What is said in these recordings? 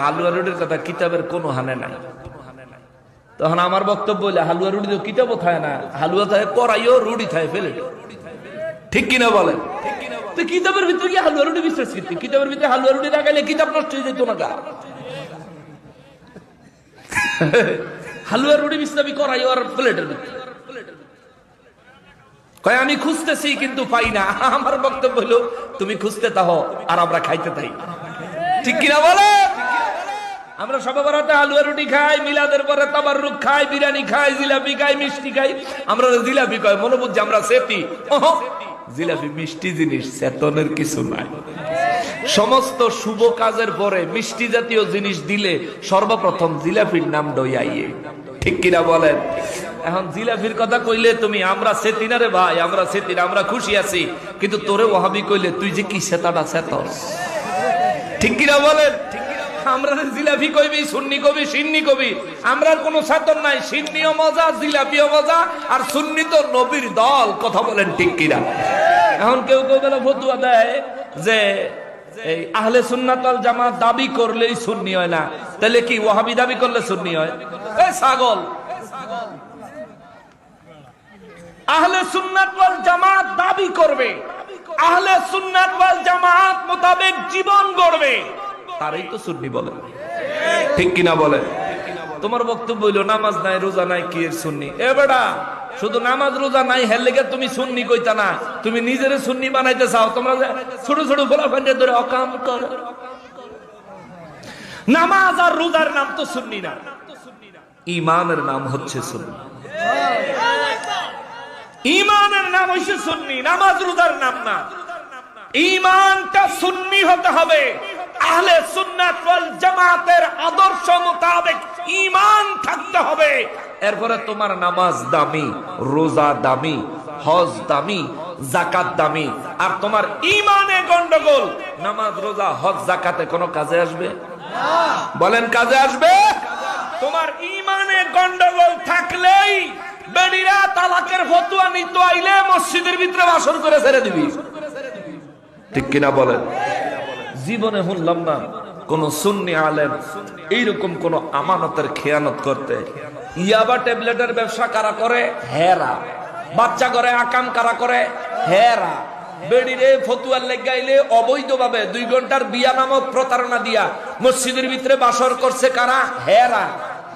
হালুয়া রুটির কথা কিতাবের কোনো হানে নাই। তখন আমার বক্তব্য হইলে, হালুয়া রুটি তো কিতাবও থাকে না, হালুয়া থাকে করাইও রুটি থাকে, ফেলে ঠিক কিনা বলেন তো কিতাবের ভিতরে কি হালুয়া রুটি বিশ্বাস করতে, কিতাবের ভিতরে হালুয়া রুটি কিতাব নষ্ট হয়ে যেত না হালুয়া রুটি করাই আর প্লেটের ভিতরে। কয়, আমি খুঁজতেছি কিন্তু পাই না। আমার বক্তব্য হলো তুমি খুঁজতে তাহ আর আমরা খাইতে তাই ঠিক কিনা বলে? আমরা সব বরাতে হালুয়া রুটি খাই, মিলাদের পরে তাবার রুখ খাই, বিরিয়ানি খাই, জিলাপি খাই, মিষ্টি খাই। আমরা জিলাপি খাই মনে বুঝছি আমরা সেতি। জিলাপি মিষ্টি জিনিস চেতনের কিছু নাই। সমস্ত শুভ কাজের পরে মিষ্টি জাতীয় জিনিস দিলে সর্বপ্রথম জিলাপির নাম ডইয়াইয়ে ঠিক কিনা বলেন? এখন জিলাপির কথা কইলে তুমি, আমরা সেতিনা রে ভাই, আমরা সেতিনা আমরা খুশি আছি। কিন্তু তোরে ওহাবি কইলে, তুই যে কি সেতাটা সেতস? ঠিক কিনা বলেন? আমরা জিলাপি কইবি, সুন্নি কবি, সিন্নি কবি। আমরা কোনো সাতন নাই। সিন্নিও মজা, জিলাপিও মজা, আর সুন্নি তো নবীর দল, কথা বলেন ঠিক কিনা? এখন কেউ কেউ বেলা, ফতুয়া দেয় যে এই আহলে সুন্নাতল জামাত দাবি করলেই সুন্নি হয় না। তাহলে কি ওহাবি দাবি করলে সুন্নি হয়? ছাগল! আহলে সুন্নাত জামাত দাবি করবে। আহলে সুন্নাত জামাত মোতাবেক জীবন গড়বে। তারই তো সুন্নি বলে। ঠিক কিনা বলে? তোমার বক্তব্য হইল, নামাজ নাই, রোজা নাই, কি সুন্নি? এ বেটা, শুধু নামাজ, রোজা নাই, হের লেগে তুমি সুন্নি কইতা না। তুমি নিজের সুন্নি বানাইতে চাও, তোমরা ছোট ছোট গোলা ফান্ডে ধরে অকাম কর। নামাজ আর রোজার নাম তো সুন্নি না। ইমানের নাম হচ্ছে সুন্নি। ইমানের নাম হইছে সুন্নি, নামাজ, রোজার নাম না। ইমানটা সুন্নি হতে হবে। আহলে সুন্নাত ওয়াল জামাতের আদর্শ মোতাবেক ঈমান থাকতে হবে। এরপরে তোমার নামাজ দামি, রোজা দামি, হজ দামি জাকাত দামি, আর তোমার ইমানে গন্ডগোল, নামাজ, রোজা, হজ কোনো কাজে আসবে? বলেন কাজে আসবে? তোমার ইমানে গন্ডগোল থাকলেই বেডিরা তালাকের ফতুয়া নিত আইলে মসজিদের ভিতরে বাসন করে ছেড়ে দিবি। ঠিক কিনা বলেন? জীবনে শুনলাম না কোন সুন্নি আলেম এইরকম কোন আমানতের খেয়ানত করতে। ইয়াবা ট্যাবলেটের ব্যবসা কারা করে? হেরা। বাচ্চা করে আকাম কারা করে? হেরা। বেড়িরে ফতুয়ার লেগাইলে অবৈধভাবে দুই ঘণ্টার বিয়া নামক প্রতারণা দিয়া মসজিদের ভিতরে বাসর করছে কারা? হেরা।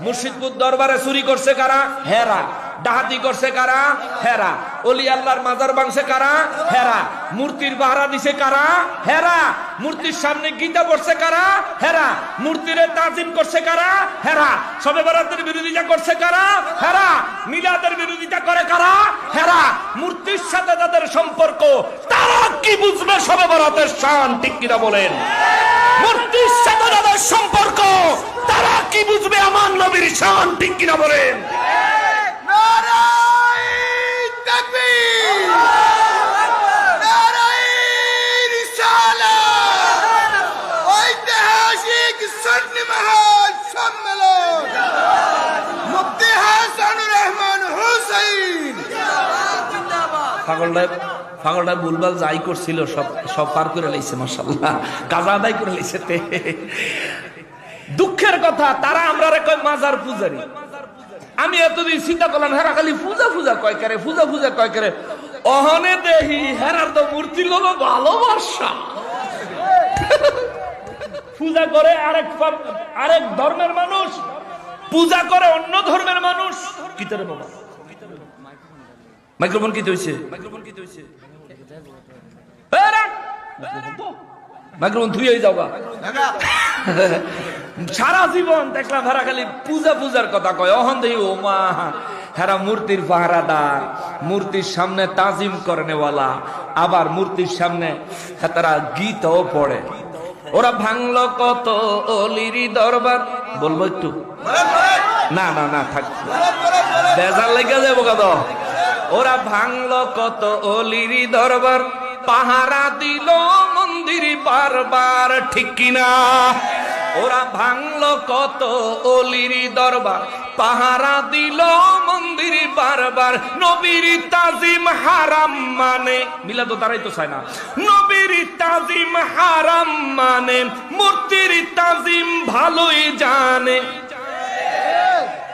মুর্শিদপুর দরবারে চুরি করছে কারা? হেরা। ডাহাতি করছে কারা? হেরা। অলি আল্লাহর মাজার বাংছে কারা? হেরা। মূর্তির বাহারা দিছে কারা? হেরা। মূর্তির সামনে গীতা পড়ছে কারা? হেরা। মূর্তিরে তাজিম করছে কারা? হেরা। সবে বরাতের বিরোধিতা করছে কারা? হেরা। মিলাদের বিরোধিতা করে কারা? হেরা। মূর্তির সাথে তাদের সম্পর্ক, তারা কি বুঝবে সবে বরাতের শান? ঠিক কিনা বলেন? মূর্তির সাথে তাদের সম্পর্ক, তারা কি বুঝবে আমার নবীর শান? ঠিক কিনা বলেন? নারায়! পাগলটা পাগলটা ভুলভাল যাই করছিল সব সব পার করে লাইছে মাসাল্লাহ কাজা আদায় করে লাইছে তে। দুঃখের কথা তারা আমরা কয় মাজার পূজারি। আমি এতদিন চিন্তা করলাম হেরা খালি পূজা পূজা কয় করে পূজা পূজা কয় করে। অহনে দেহি হেরার তো মূর্তি লোক ভালোবাসা। পূজা করে আরেক আরেক ধর্মের মানুষ পূজা করে অন্য ধর্মের মানুষ। কি তোরে বাবা? মাইক্রোফোন কি হইছে? মাইক্রোফোন কি হইছে। মাইক্রোফোন ধুই যাও গা। সারা জীবন দেখলাম হেরা খালি পূজা পূজার কথা কয়। অহন দেহি ও মা হেরা মূর্তির পাহারাদার মূর্তির সামনে তাজিম করেনেওয়ালা আবার মূর্তির সামনে তারা গীতও পড়ে। ওরা ভাঙলো কত অলিরি দরবার। বলব একটু? না না না থাক। বেজার লেগে যাব কত ওরা ভাঙলো কত অলিরি দরবার। পাহারা দিল মন্দির বারবার, ঠিক কিনা? ওরা ভাঙলো কত অলিরি দরবার। পাহারা দিল মন্দির বারবার, নবীর তাজিম হারাম মানে মিলা তো তারাই তো চায় না। নবীর তাজিম হারাম মানে মূর্তির তাজিম ভালোই জানে।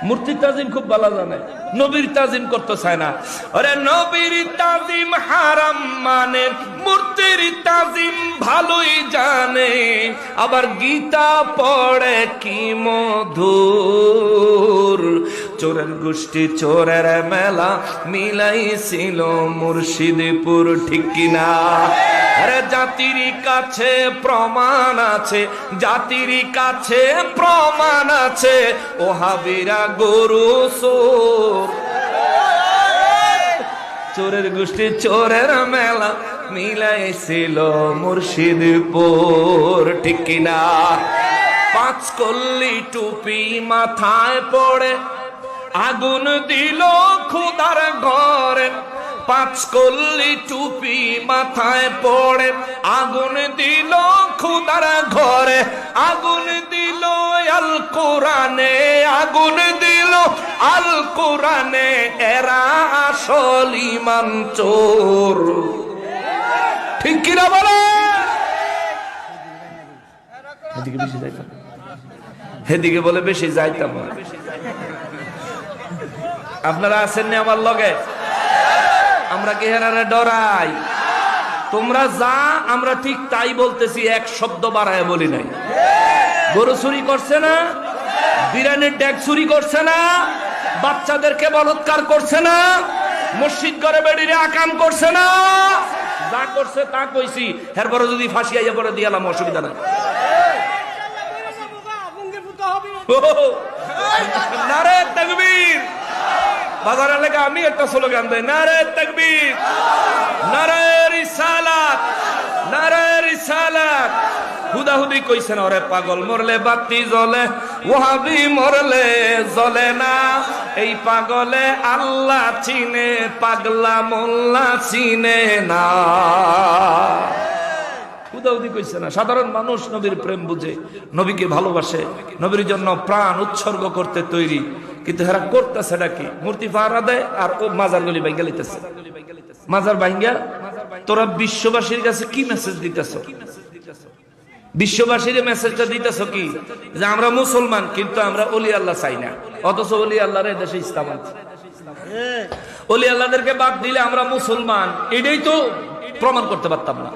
মূর্তির তাজিম খুব ভালো জানে। নবীর তাজিম করতে চায় না। আরে নবীর তাজিম হারাম মানে মূর্তির তাজিম ভালোই জানে। আবার গীতা পড়ে কি মধুর। চোরের গোষ্ঠী, চোরের মেলা মিলাইছিল মুর্শিদপুর, ঠিক কিনা? জাতির কাছে প্রমাণ আছে, জাতির কাছে প্রমাণ আছে ও হাবিরা গরু চোরের গোষ্ঠী, চোরের মেলা মিলাইছিল মুর্শিদপুর, ঠিক কিনা? পাঁচ কল্লি টুপি মাথায় পড়ে আগুন দিল খুদার ঘরে পাঁচ কল্লি টুপি মাথায় পড়ে। আগুন দিল খুদার ঘরে আগুন দিল আল কোরআনে আগুন দিল আল কোরআনে এরা আসল ইমান চোর। ঠিক কিনা বলে? এদিকে বেশি যাইতাম। এদিকে বলে বেশি যাইতাম না। আপনারা আছেন না আমার লগে? আমরা কি হেরারে ডরাই? তোমরা যা আমরা ঠিক তাই বলতেছি এক শব্দ বাড়ায় বলি নাই। গরু চুরি করছে না? বিরিয়ানির ড্যাগ চুরি করছে না? বাচ্চাদেরকে বলৎকার করছে না? মসজিদ করে বেড়িরে আকাম করছে না? যা করছে তা কইছি। এরপরে যদি ফাঁসি আইয়া পরে দিয়ালাম অসুবিধা নাই। নারে তকবীর। বাজার এলাকা আমি একটা স্লোগান দেয় নারে তকবীর। নারে রিসালাত নারে রিসালাত। হুদাহুদি কইছেন, ওরে পাগল মরলে বাতি জ্বলে ওহাবি মরলে জ্বলে না। এই পাগলে আল্লাহ চিনে, পাগলা মোল্লা চিনে না। উদাউদি কইছে না, সাধারণ মানুষ নবীর প্রেম বুঝে, নবীকে ভালোবাসে, নবীর জন্য প্রাণ উৎসর্গ করতে তৈরি। কিন্তু হেরা করতেছে কি? মূর্তি পাহারা দেয় আর ও মাজার গলি বাইঙ্গা লিতেছে মাজার বাইঙ্গা, তোরা বিশ্ববাসীর কাছে কি মেসেজ দিতেছ? বিশ্ববাসীর মেসেজটা দিতেছ কি? যে আমরা মুসলমান, কিন্তু আমরা অলি আল্লাহ চাই না। অথচ অলি আল্লাহর দেশে ইসলাম আছে। অলি আল্লাহদেরকে বাদ দিলে আমরা মুসলমান, এটাই তো প্রমাণ করতে পারতাম না।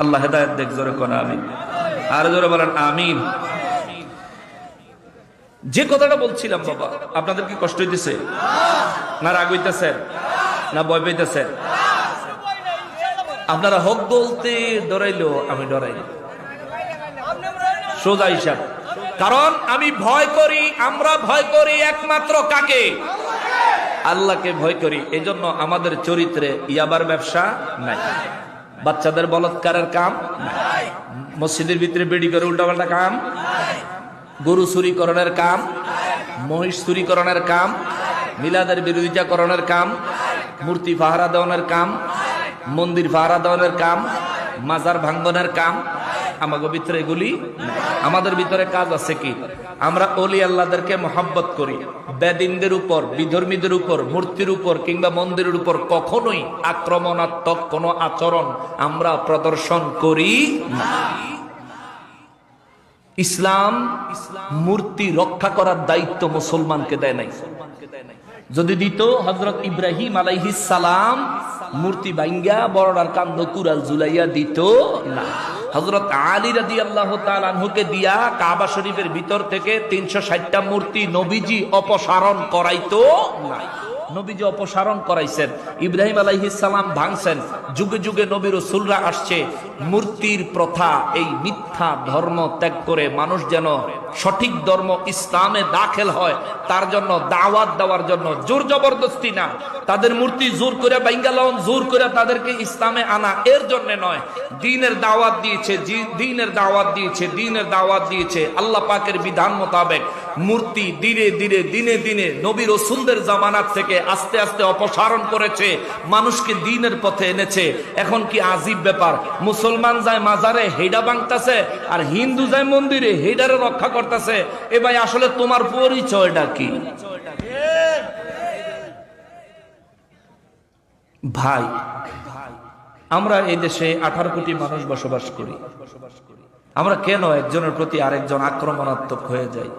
আল্লাহ হেদায়ত দেখ, জোরে কোন আমিন। আর জোরে বলেন, আমিন। যে কথাটা বলছিলাম, বাবা, আপনাদের কি কষ্ট হইতেছে? না রাগ হইতেছে? না ভয় পাইতেছে? আপনারা হক বলতে ডরাইলো আমি ডরাই সোজা হিসাব। কারণ আমি ভয় করি, আমরা ভয় করি একমাত্র কাকে? আল্লাহকে ভয় করি। এজন্য আমাদের চরিত্রে ইয়াবার ব্যবসা নাই। বাচ্চাদের বলৎকারের কাম? মসজিদের ভিতরে বেড়ি করে উল্টাপাল্টা কাম? গরু চুরিকরণের কাম? মহিষ চুরিকরণের কাম? মিলাদের বিরোধিতাকরণের কাম? মূর্তি পাহারা দেওয়ানের কাম? মন্দির পাহারা দেওয়ানের কাম? মাজার ভাঙ্গনের কাম? আমাদের ভিতরে এগুলি আমাদের ভিতরে কাজ আছে কি? আমরা অলি আল্লাহদেরকে মহাব্বত করি। বেদিনদের উপর, বিধর্মীদের উপর, মূর্তির উপর কিংবা মন্দিরের উপর কখনোই আক্রমণাত্মক কোনো আচরণ আমরা প্রদর্শন করি না। ইসলাম মূর্তি রক্ষা করার দায়িত্ব মুসলমানকে দেয় নাই। যদি দিত হজরত ইব্রাহিম সালাম মূর্তি বাইঙ্গা বড়ার কান্দ কুরাল জুলাইয়া দিত, না। হজরত আলী রাদি আল্লাহ তালহুকে দিয়া কাবা শরীফের ভিতর থেকে তিনশো ষাটটা মূর্তি নবীজি অপসারণ করাইতো না নবীজি অপসারণ করাইছেন। ইব্রাহিম সালাম ভাঙছেন। যুগে যুগে নবীর রসুলরা আসছে, মূর্তির প্রথা, এই মিথ্যা ধর্ম ত্যাগ করে মানুষ যেন সঠিক ধর্ম ইসলামে দাখিল হয়, তার জন্য দাওয়াত দেওয়ার জন্য জোর জবরদস্তি না। তাদের মূর্তি জোর করে বাইঙ্গালন জোর করে তাদেরকে ইসলামে আনা, এর জন্য নয়। দিনের দাওয়াত দিয়েছে দিনের দাওয়াত দিয়েছে, দিনের দাওয়াত দিয়েছে। আল্লাহ পাকের বিধান মোতাবেক মূর্তি ধীরে ধীরে দিনে দিনে নবী রসুলদের জামানাত থেকে আস্তে আস্তে অপসারণ করেছে, মানুষকে দিনের পথে এনেছে। এখন কি আজীব ব্যাপার? মুসলমান যায় মাজারে হেডা বাংতাছে আর হিন্দু যায় মন্দিরে হেডারে রক্ষা করতেছে। এ ভাই, আসলে তোমার পরিচয়টা কি? ভাই, আমরা এই দেশে আঠারো কোটি মানুষ বসবাস করি। আমরা কেন একজনের প্রতি আরেকজন আক্রমণাত্মক হয়ে যাই?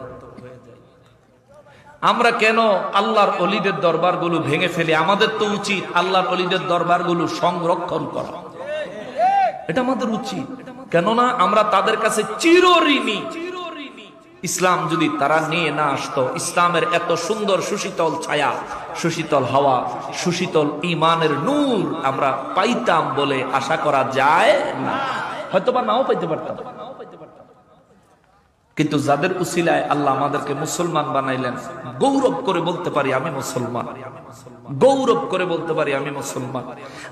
আমরা কেন আল্লাহর অলিদের দরবারগুলো ভেঙে ফেলি? আমাদের তো উচিত আল্লাহর অলিদের দরবারগুলো সংরক্ষণ করা। এটা আমাদের উচিত। কেননা আমরা তাদের কাছে চিরঋণী। ইসলাম যদি তারা নিয়ে না আসতো, ইসলামের এত সুন্দর সুশীতল ছায়া, সুশীতল হাওয়া, সুশীতল ইমানের নূর আমরা পাইতাম বলে আশা করা যায় না। হয়তো বা নাও পাইতে পারতাম। কিন্তু যাদের উসিলায় আল্লাহ আমাদেরকে মুসলমান বানাইলেন, গৌরব করে বলতে পারি আমি মুসলমান। গৌরব করে বলতে পারি আমি মুসলমান।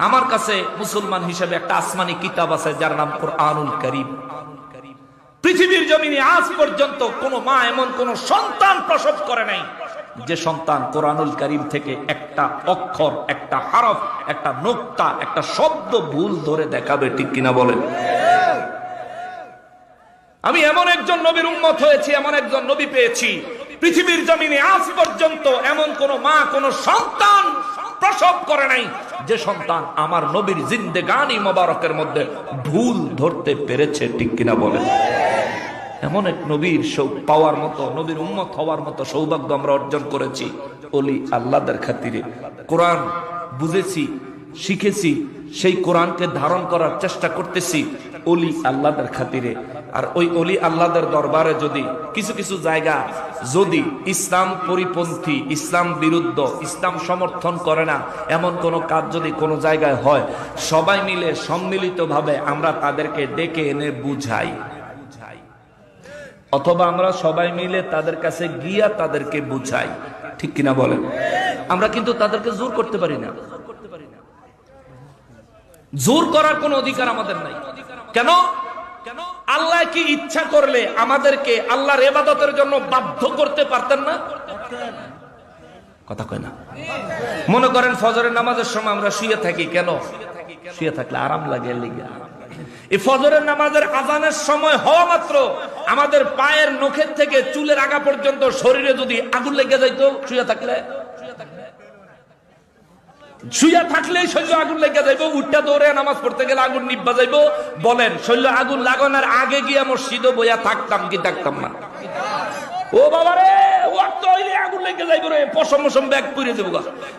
আমার কাছে মুসলমান হিসেবে একটা আসমানি কিতাব আছে, যার নাম কোরআনুল করিম। পৃথিবীর জমিনে আজ পর্যন্ত কোন মা এমন কোন সন্তান প্রসব করে নাই, যে সন্তান কোরআনুল করিম থেকে একটা অক্ষর, একটা হারফ, একটা নোক্তা, একটা শব্দ ভুল ধরে দেখাবে, ঠিক কিনা বলেন? আমি এমন একজন নবীর উন্মত হয়েছি, এমন একজন নবী পেয়েছি। পৃথিবীর জমিনে আজ পর্যন্ত এমন কোন মা, কোন সন্তান প্রসব করে নাই যে সন্তান আমার নবীর জিন্দেগানি মোবারকের মধ্যে ভুল ধরতে পেরেছে, ঠিক কিনা বলেন? এমন এক নবীর পাওয়ার মতো, নবীর উম্মত হওয়ার মতো সৌভাগ্য আমরা অর্জন করেছি। অলি আল্লাহদের খাতিরে। কোরআন বুঝেছি, শিখেছি, সেই কোরআনকে ধারণ করার চেষ্টা করতেছি। অলি আল্লাহদের খাতিরে। আর ওই অলি আল্লাহদের দরবারে যদি কিছু কিছু জায়গা যদি ইসলাম পরিপন্থী, ইসলাম বিরুদ্ধ, ইসলাম সমর্থন করে না, এমন কোন কাজ যদি কোনো জায়গায় হয়, সবাই মিলে সম্মিলিতভাবে আমরা তাদেরকে ডেকে এনে বুঝাই। অথবা আমরা সবাই মিলে তাদের কাছে গিয়া তাদেরকে বুঝাই। ঠিক কিনা বলেন? আমরা কিন্তু তাদেরকে জোর করতে পারি না। জোর করার কোনো অধিকার আমাদের নাই। কেন? আল্লাহ কি ইচ্ছা করলে আমাদেরকে আল্লাহর এবাদতের জন্য বাধ্য করতে পারতেন না? কথা কয় না। মনে করেন ফজরের নামাজের সময় আমরা শুয়ে থাকি কেন? শুয়ে থাকলে আরাম লাগে। এই ফজরের নামাজের আজানের সময় হওয়া মাত্র আমাদের পায়ের নখের থেকে চুলের আগা পর্যন্ত শরীরে যদি আগুন লেগে যাইতো, শুয়ে থাকলে? শুয়া থাকলে শৈল আগুন লেগে যাইব উঠটা দৌড়ে নামাজ পড়তে গেলে আগুন নিব্বা যাইব। বলেন, শৈল আগুন লাগানোর আগে গিয়ে মসজিদ বইয়া থাকতাম কি থাকতাম না? ও বাবা রে ওয়াক্ত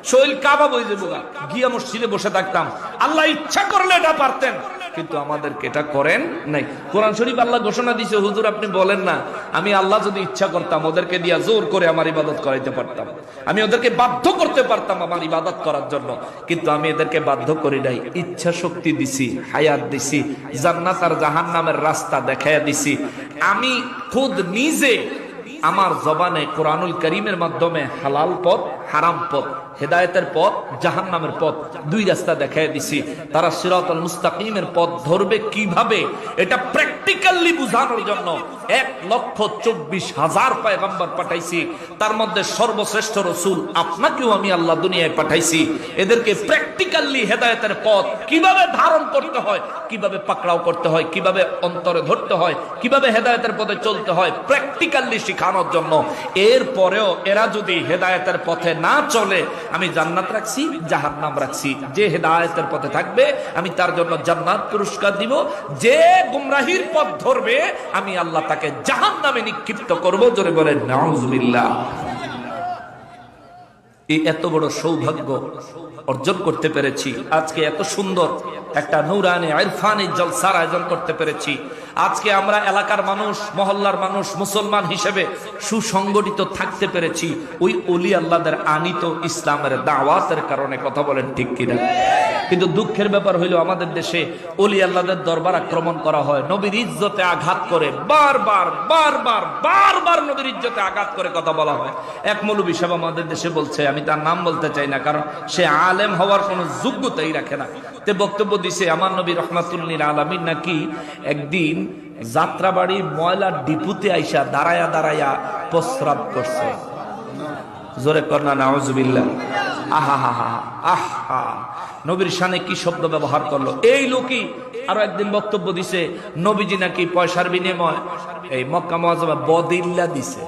শৈল কাবা বই যাব গা। গিয়া মসজিদে বসে থাকতাম। আল্লাহ ইচ্ছা করলে এটা পারতেন। কিন্তু আমাদেরকে এটা করেন নাই। কোরআন শরীফ আল্লাহ ঘোষণা দিছে, হুজুর, আপনি বলেন না, আমি আল্লাহ যদি ইচ্ছা করতাম, ওদেরকে দিয়া জোর করে আমার ইবাদত করাইতে পারতাম। আমি ওদেরকে বাধ্য করতে পারতাম আমার ইবাদত করার জন্য। কিন্তু আমি এদেরকে বাধ্য করি নাই। ইচ্ছা শক্তি দিছি, হায়াত দিছি, জান্নাত আর জাহান নামের রাস্তা দেখাইয়া দিছি। আমি খুদ নিজে আমার জবানে কোরআনুল করিমের মাধ্যমে হালাল পথ, হারাম পথ, হেদায়তের পথ জাহান নামের পথ দুই রাস্তা দেখাই দিছি। তারা সিরাতুল মুস্তাকিমের পথ ধরবে কীভাবে? এটা প্র্যাকটিক্যালি বুঝানোর জন্য এক লক্ষ চব্বিশ হাজার পায়গাম্বার পাঠাইছি। তার মধ্যে সর্বশ্রেষ্ঠ রসুল আপনাকেও আমি আল্লাহ দুনিয়ায় পাঠাইছি। এদেরকে প্র্যাকটিক্যালি হেদায়তের পথ কীভাবে ধারণ করতে হয়, কীভাবে পাকড়াও করতে হয়, কীভাবে অন্তরে ধরতে হয়, কীভাবে হেদায়তের পথে চলতে হয় প্র্যাকটিক্যালি শেখানোর জন্য। এরপরেও এরা যদি হেদায়তের পথে না চলে, আমি জান্নাত রাখছি জাহান নাম রাখছি। যে হেদায়তের পথে থাকবে, আমি তার জন্য জান্নাত পুরস্কার দিব। যে গুমরাহির পথ ধরবে, আমি আল্লাহ তাকে জাহান নামে নিক্ষিপ্ত করব, জোরে বলে নাউজুবিল্লাহ। এই এত বড় সৌভাগ্য অর্জন করতে পেরেছি। আজকে এত সুন্দর একটা নৌরানে, আরফানি জলসার আয়োজন করতে পেরেছি। আজকে আমরা এলাকার মানুষ, মহল্লার মানুষ, মুসলমান হিসেবে সুসংগঠিত থাকতে পেরেছি। ওই অলি আল্লাহদের আনিত ইসলামের দাওয়াতের কারণে কথা বলেন ঠিক কিনা? কিন্তু দুঃখের ব্যাপার হইল আমাদের দেশে অলি আল্লাহদের দরবার আক্রমণ করা হয়। নবীর ইজ্জতে আঘাত করে বারবার বারবার বারবার নবীর ইজ্জতে আঘাত করে কথা বলা হয়। এক মৌলবী সাহেব আমাদের দেশে বলছে, আমি তার নাম বলতে চাই না, কারণ সে আলেম হওয়ার কোনো যোগ্যতাই রাখে না। তে বক্তব্য দিছে, আমার নবী রহমাতুল্লিল আলমিন নাকি একদিন যাত্রাবাড়ি ময়লা ডিপুতে আইসা দাঁড়ায়া দাঁড়ায়া প্রস্রাব করছে? জোরে কন্যা নাওজুবিল্লাহ আহা হা হা আহা। নবীর সানে কি শব্দ ব্যবহার করল? এই লোকই আরও একদিন বক্তব্য দিছে, নবীজি নাকি পয়সার বিনিময় এই মক্কা মহাজমা বদিল্লা দিছে।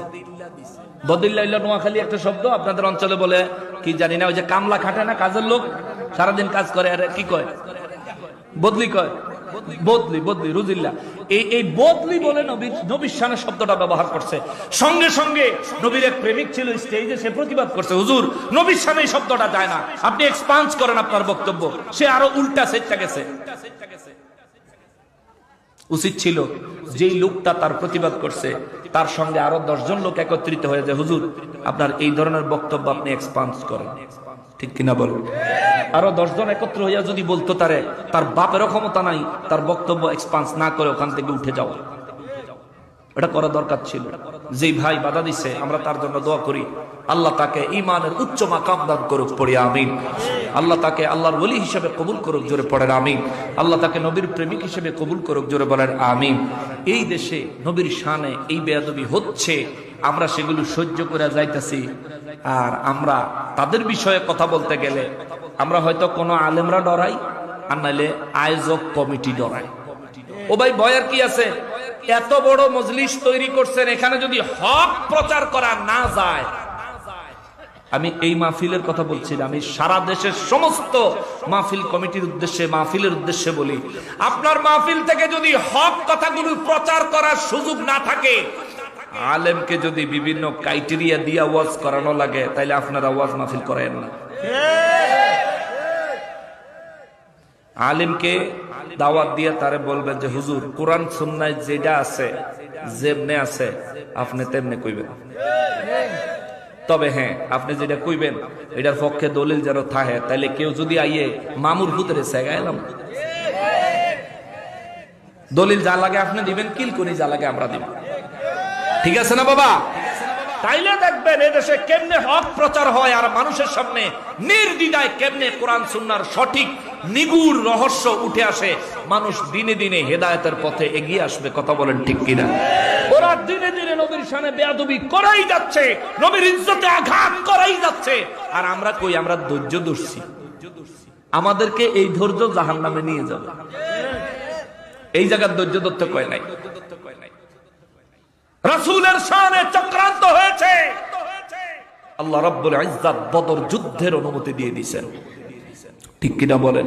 বদিল্লা নোয়াখালী একটা শব্দ, আপনাদের অঞ্চলে বলে, কি জানি না, ওই যে কামলা খাটে না, কাজের লোক, সারাদিন কাজ করে, আর কি কয়? বদলি কয়। বদলি বদলি রুজিল্লা। এই এই বদলি বলে নবীর নবীর শানে শব্দটা ব্যবহার করছে। সঙ্গে সঙ্গে নবীর এক প্রেমিক ছিল স্টেজে সে প্রতিবাদ করছে, হুজুর, নবীর শানে এই শব্দটা যায় না। আপনি এক্সপান্স করেন আপনার বক্তব্য। সে আরও উল্টা সেটটা গেছে। উচিত ছিল যেই লোকটা তার প্রতিবাদ করছে, তার সঙ্গে আরও দশজন লোক একত্রিত হয়ে যায় হুজুর, আপনার এই ধরনের বক্তব্য আপনি এক্সপান্স করেন। ঠিক কিনা বল? আরও দশজন একত্র হইয়া যদি বলতো তারে, তার বাপেরও ক্ষমতা নাই, তার বক্তব্য এক্সপান্স না করে ওখান থেকে উঠে যাওয়া এটা করা দরকার ছিল। যেই ভাই বাধা দিছে, আমরা তার জন্য দোয়া করি। আল্লাহ তাকে ইমানের উচ্চ মাকাম দান করুক, পড়ে, আমিন। আল্লাহ তাকে আল্লাহর ওলি হিসেবে কবুল করুক, জোরে পড়েন, আমিন। আল্লাহ তাকে নবীর প্রেমিক হিসেবে কবুল করুক, জোরে বলেন, আমিন। এই দেশে নবীর শানে এই বেয়াদবি হচ্ছে, আমরা সেগুলো সহ্য করে যাইতেছি। আর আমরা তাদের বিষয়ে কথা বলতে গেলে আমরা হয়তো কোনো আলেমরা ডরাই, আর নাইলে আয়োজক কমিটি ডরাই। ও ভাই ভয়ের কি আছে? এত বড় মজলিস তৈরি করছেন, এখানে যদি হক প্রচার করা না যায়। আমি এই মাহফিলের কথা বলছি আমি সারা দেশের সমস্ত মাহফিল কমিটির উদ্দেশ্যে, মাহফিলের উদ্দেশ্যে বলি, আপনার মাহফিল থেকে যদি হক কথাগুলো প্রচার করার সুযোগ না থাকে আলেমকে যদি বিভিন্ন ক্রাইটেরিয়া দিয়ে ওয়াজ করানো লাগে, তাইলে আপনারা ওয়াজ মাহফিল করেন না। আলিমকে দাওয়াত দিয়ে তারে বলবেন যে, হুজুর, কোরআন সুন্নায় যেটা আছে, যেমনে আছে, আপনি তেমনে কইবেন। তবে হ্যাঁ আপনি যেটা কইবেন, এটার পক্ষে দলিল যেন থাহে তাইলে কেউ যদি আইয়ে মামুর ভূতরে সেগাইলাম দলিল যা লাগে আপনি দিবেন, কিল করি যা লাগে আমরা দিব। ঠিক আছে না বাবা? তাইলে দেখবেন এদেশে কেমনে হক প্রচার হয় আর মানুষের সামনে নির্দ্বিধায় কেমনে কোরআন সুন্নার সঠিক নিগুড় রহস্য উঠে আসে, মানুষ দিনে দিনে হেদায়তের পথে এগিয়ে আসবে, কথা বলেন ঠিক কিনা? ওরা দিনে দিনে নবীর সামনে বেয়াদবি করাই যাচ্ছে, নবীর ইজ্জতে আঘাত করাই যাচ্ছে। আর আমরা কই? আমরা ধৈর্য ধরছি। আমাদেরকে এই ধৈর্য জাহান নামে নিয়ে যাবে। এই জায়গার ধৈর্য ধরতে কয় নাই? রাসূলের শানে চক্রান্ত হয়েছে। আল্লাহ রাব্বুল ইজ্জাত বদর যুদ্ধের অনুমতি দিয়ে দিয়েছেন। ঠিক কিনা বলেন?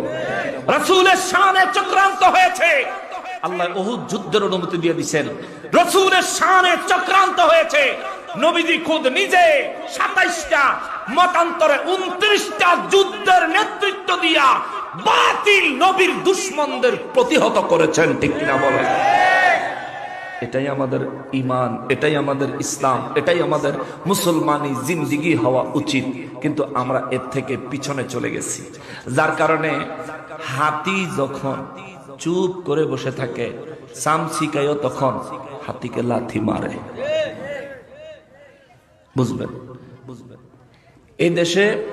রাসূলের শানে চক্রান্ত হয়েছে। আল্লাহ উহুদ যুদ্ধের অনুমতি দিয়ে দিয়েছেন। রাসূলের শানে চক্রান্ত হয়েছে। নবীজি খুদ নিজে সাতাইশটা, মতান্তরে উনত্রিশটা যুদ্ধের নেতৃত্ব দিয়া বাতিল নবীর দুশ্মনদের প্রতিহত করেছেন। ঠিক কিনা বলেন? এটাই আমাদের ইমান এটাই আমাদের ইসলাম, এটাই আমাদের মুসলমানি জিন্দিগি হওয়া উচিত। কিন্তু আমরা এর থেকে পিছনে চলে গেছি। যার কারণে হাতি যখন চুপ করে বসে থাকে সামসিকাইও তখন হাতিকে লাথি মারে। বুঝবেন? বুঝবেন এই দেশে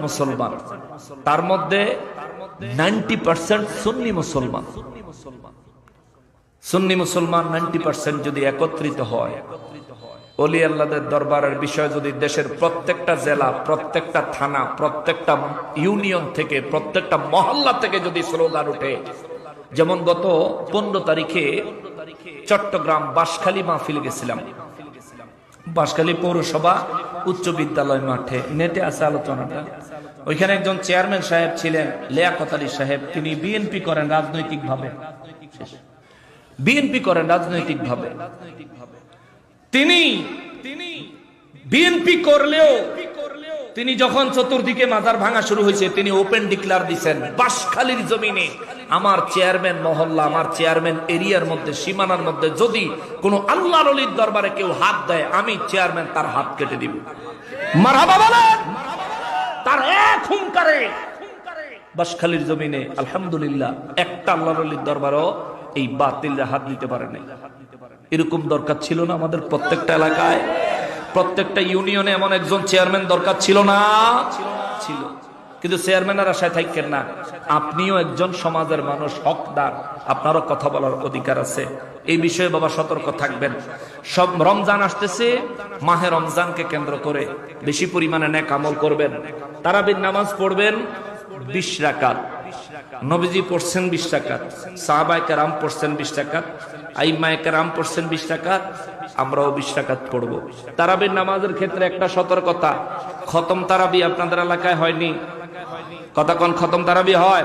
মুসলমান, তার মধ্যে নাইনটি পার্সেন্ট সুন্নি মুসলমান সুন্নি মুসলমান। নাইনটি পার্সেন্ট যদি একত্রিত হয় অলি আল্লাদের দরবারের বিষয় যদি দেশের প্রত্যেকটা জেলা, প্রত্যেকটা থানা, প্রত্যেকটা ইউনিয়ন থেকে, প্রত্যেকটা মহল্লা থেকে যদি স্লোগান উঠে যেমন গত পনেরো তারিখে চট্টগ্রাম বাঁশখালী মাহফিল গেছিলাম। বাঁশখালী পৌরসভা উচ্চ বিদ্যালয় মাঠে নেটে আছে আলোচনাটা। ওইখানে একজন চেয়ারম্যান সাহেব ছিলেন, লিয়াকত আলী সাহেব, তিনি বিএনপি করেন রাজনৈতিক ভাবে বিএনপি করেন রাজনৈতিক ভাবে তিনি বিএনপি করলেও তিনি যখন চতুর্দিকে মাজার ভাঙা শুরু হয়েছে, তিনি ওপেন ডিক্লার দিচ্ছেন বাসখালীর জমিনে আমার চেয়ারম্যান মহল্লা, আমার চেয়ারম্যান এরিয়ার মধ্যে, সীমানার মধ্যে যদি কোনো আল্লাহ অলির দরবারে কেউ হাত দেয়, আমি চেয়ারম্যান তার হাত কেটে দিব। তার এক হুঙ্কারে বাসখালীর জমিনে, আলহামদুলিল্লাহ, একটা আল্লাহ অলির দরবারও এই বাতিলরা হাত দিতে পারে নাই। এরকম দরকার ছিল না আমাদের প্রত্যেকটা এলাকায়। প্রত্যেকটা ইউনিয়নে এমন একজন চেয়ারম্যান দরকার ছিল না। ছিল। কিন্তু চেয়ারম্যানের আশায় থাকেন না। আপনিও একজন সমাজের মানুষ, হকদার। আপনারও কথা বলার অধিকার আছে। এই বিষয়ে বাবা সতর্ক থাকবেন। সব রমজান আসতেছে, মাহে রমজানকে কেন্দ্র করে বেশি পরিমাণে ন্যাক আমল করবেন। তারাবির নামাজ পড়বেন বিশ রাকাত। নবীজি পড়ছেন বিশ টাকাত সাহাবাই কারাম পড়ছেন বিশ টাকাত আইমায় কারাম পড়ছেন বিশ টাকাত আমরাও বিশ টাকাত পড়ব। তারাবির নামাজের ক্ষেত্রে একটা সতর্কতা, খতম তারাবি আপনাদের এলাকায় হয়নি? কতক্ষণ খতম তারাবি হয়?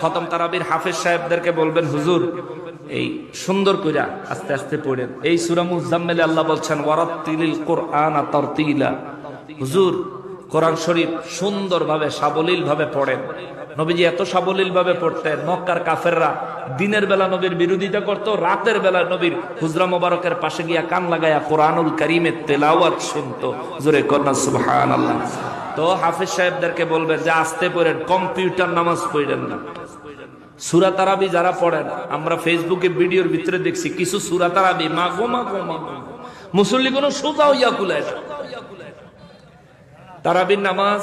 খতম তারাবির হাফেজ সাহেবদেরকে বলবেন, হুজুর, এই সুন্দর কইরা আস্তে আস্তে পড়েন। এই সূরা মুজাম্মিলে আল্লাহ বলছেন, ওয়ারাত্তিলিল কোরআন তারতিলা। হুজুর, কোরআন শরীফ সুন্দরভাবে সাবলীল ভাবে পড়েন। নবীজি এত সাবলীল ভাবে পড়তেন, মক্কার কাফেররা দিনের বেলা নবীর বিরোধিতা করত, রাতের বেলা নবীর হুজরা মোবারকের পাশে গিয়া কান লাগায়া কোরআনুল করিমের তেলাওয়াত শুনতো। জোরে কন্যা সুবহান আল্লাহ তো হাফিজ সাহেবদেরকে বলবেন যে, আসতে পড়েন, কম্পিউটার নামাজ পড়েন না। সুরা তারাবি যারা পড়েন, আমরা ফেসবুকে ভিডিওর ভিতরে দেখছি, কিছু সুরা তারাবি মা গো মা গো মা মুসল্লি কোনো সোজা হইয়া কুলায় তারাবির নামাজ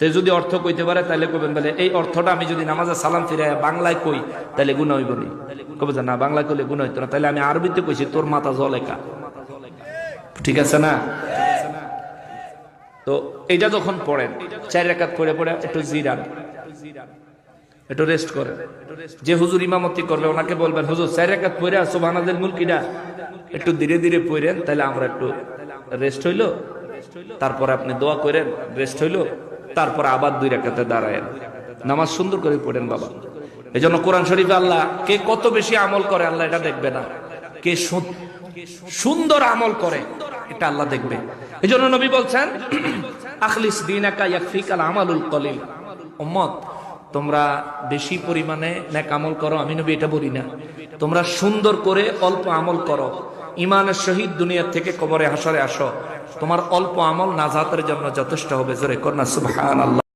তে যদি অর্থ কইতে পারে তাহলে কবেন বলে, এই অর্থটা আমি যদি নামাজে সালাম ফিরে বাংলায় কই তাহলে গুণ হইব নি। কবে না বাংলা কইলে গুণ হইতো না তাহলে আমি আরবিতে কইছি, তোর মাথা জল একা। ঠিক আছে না? তো এটা যখন পড়েন, চার একাত পড়ে পড়ে একটু জিরান, একটু রেস্ট করেন। যে হুজুর ইমামতি করবে, ওনাকে বলবেন, হুজুর, চার রেখাত পড়ে সোভানাদের মুলকিটা একটু ধীরে ধীরে পড়েন তাহলে আমরা একটু রেস্ট হইল। তারপরে আপনি দোয়া করেন রেস্ট হইল। তারপরে আবার দুই রেখাতে দাঁড়ায়েন। নামাজ সুন্দর করে পড়েন বাবা। এই জন্য কোরআন শরীফে আল্লাহ কে কত বেশি আমল করে আল্লাহ এটা দেখবে না। কে সুন্দর আমল করে, এটা আল্লাহ দেখবে। এই জন্য নবী বলছেন, আখলিস দিন আমালুল তোমরা বেশি পরিমাণে নেক আমল করো, আমি নবী এটা বলি না। তোমরা সুন্দর করে অল্প আমল করো। ইমানের শহীদ দুনিয়া থেকে কবরে হাসরে আসো। তোমার অল্প আমল নাজাতের জন্য যথেষ্ট হবে। জোরে কন্যা সুবহান আল্লাহ